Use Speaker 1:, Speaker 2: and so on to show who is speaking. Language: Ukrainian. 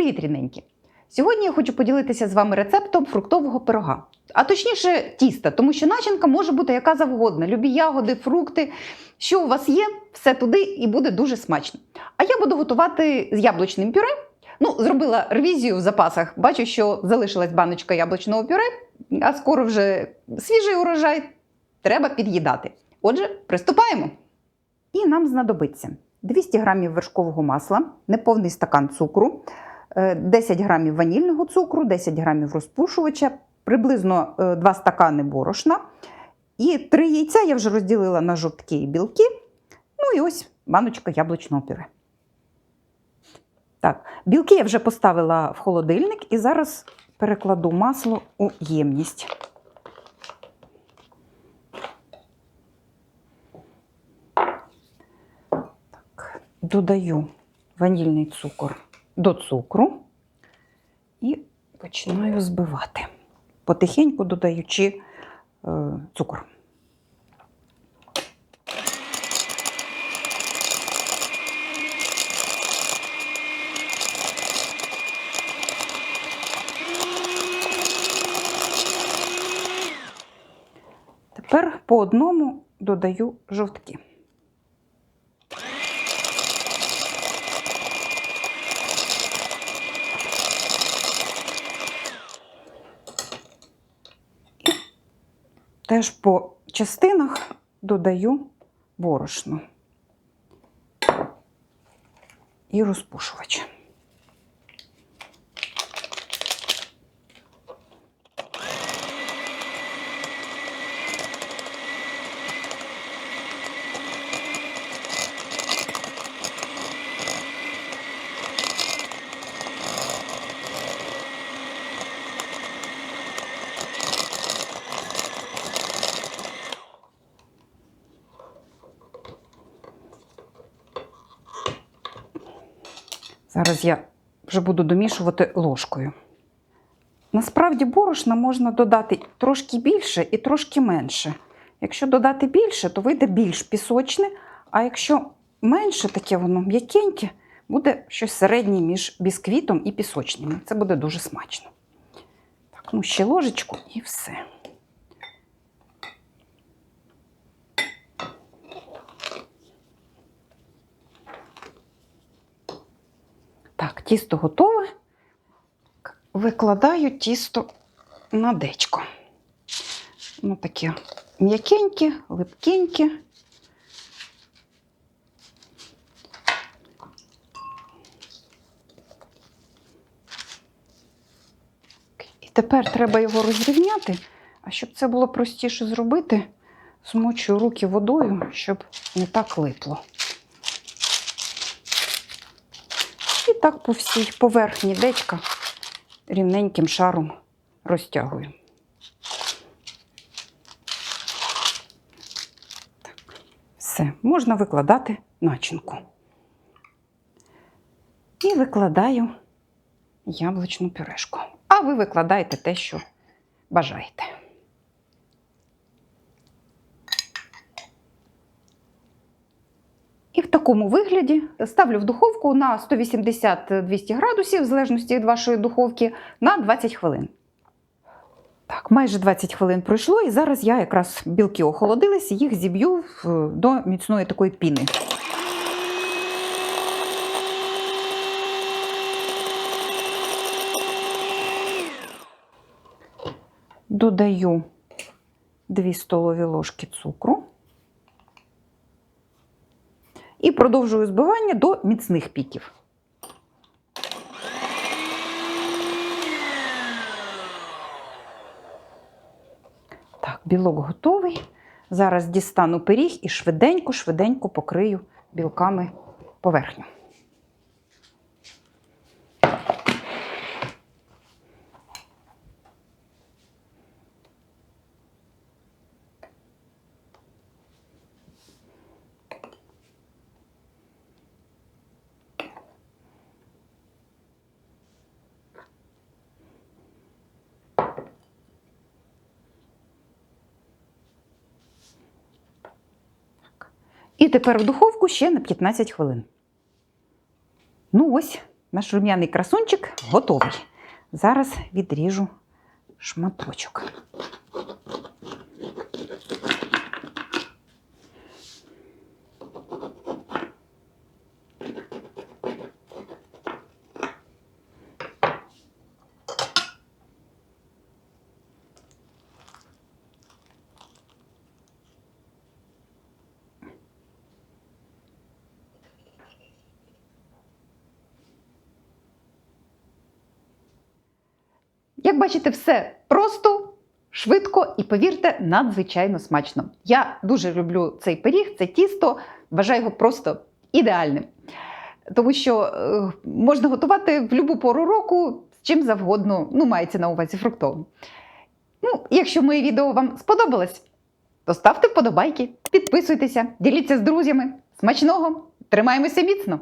Speaker 1: Привіт, рідненькі! Сьогодні я хочу поділитися з вами рецептом фруктового пирога, а точніше тіста, тому що начинка може бути яка завгодна. Любі ягоди, фрукти. Що у вас є, все туди і буде дуже смачно. А я буду готувати з яблучним пюре. Ну, зробила ревізію в запасах. Бачу, що залишилась баночка яблучного пюре, а скоро вже свіжий урожай. Треба під'їдати. Отже, приступаємо. І нам знадобиться 200 г вершкового масла, неповний стакан цукру, 10 г ванільного цукру, 10 г розпушувача, приблизно е, 2 стакани борошна. І 3 яйця я вже розділила на жовтки і білки. Ну і ось баночка яблучного пюре. Так, білки я вже поставила в холодильник і зараз перекладу масло у ємність. Так, додаю ванільний цукор до цукру і починаю збивати, потихеньку додаючи е, цукор. Тепер по одному додаю жовтки. Теж по частинах додаю борошно і розпушувач. Зараз я вже буду домішувати ложкою. Насправді борошна можна додати трошки більше і трошки менше. Якщо додати більше, то вийде більш пісочне, а якщо менше таке воно м'якеньке, буде щось середнє між бісквітом і пісочним. Це буде дуже смачно. Так, ну ще ложечку і все. Так, тісто готове. Викладаю тісто на дечко. Ну, таке м'якеньке, липкеньке. І тепер треба його розрівняти, а щоб це було простіше зробити, змочую руки водою, щоб не так липло. І так по всій поверхні дечка рівненьким шаром розтягую. Все, можна викладати начинку. І викладаю яблучну пюрешку. А ви викладаєте те, що бажаєте. І в такому вигляді ставлю в духовку на 180-200 градусів, в залежності від вашої духовки, на 20 хвилин. Так, майже 20 хвилин пройшло, і зараз я якраз білки охолодились, їх зіб'ю до міцної такої піни. Додаю 2 столові ложки цукру. І продовжую збивання до міцних піків. Так, білок готовий. Зараз дістану пиріг і швиденько-швиденько покрию білками поверхню. І тепер в духовку ще на 15 хвилин. Ну ось, Наш рум'яний красунчик готовий. Зараз відріжу шматочок. Як бачите, все просто, швидко і повірте, надзвичайно смачно. Я дуже люблю цей пиріг, це тісто, вважаю його просто ідеальним. Тому що е, можна готувати в будь-яку пору року з чим завгодно, ну, мається на увазі фруктовим. Ну, якщо моє відео вам сподобалось, то ставте вподобайки, підписуйтеся, діліться з друзями. Смачного! Тримаємося міцно!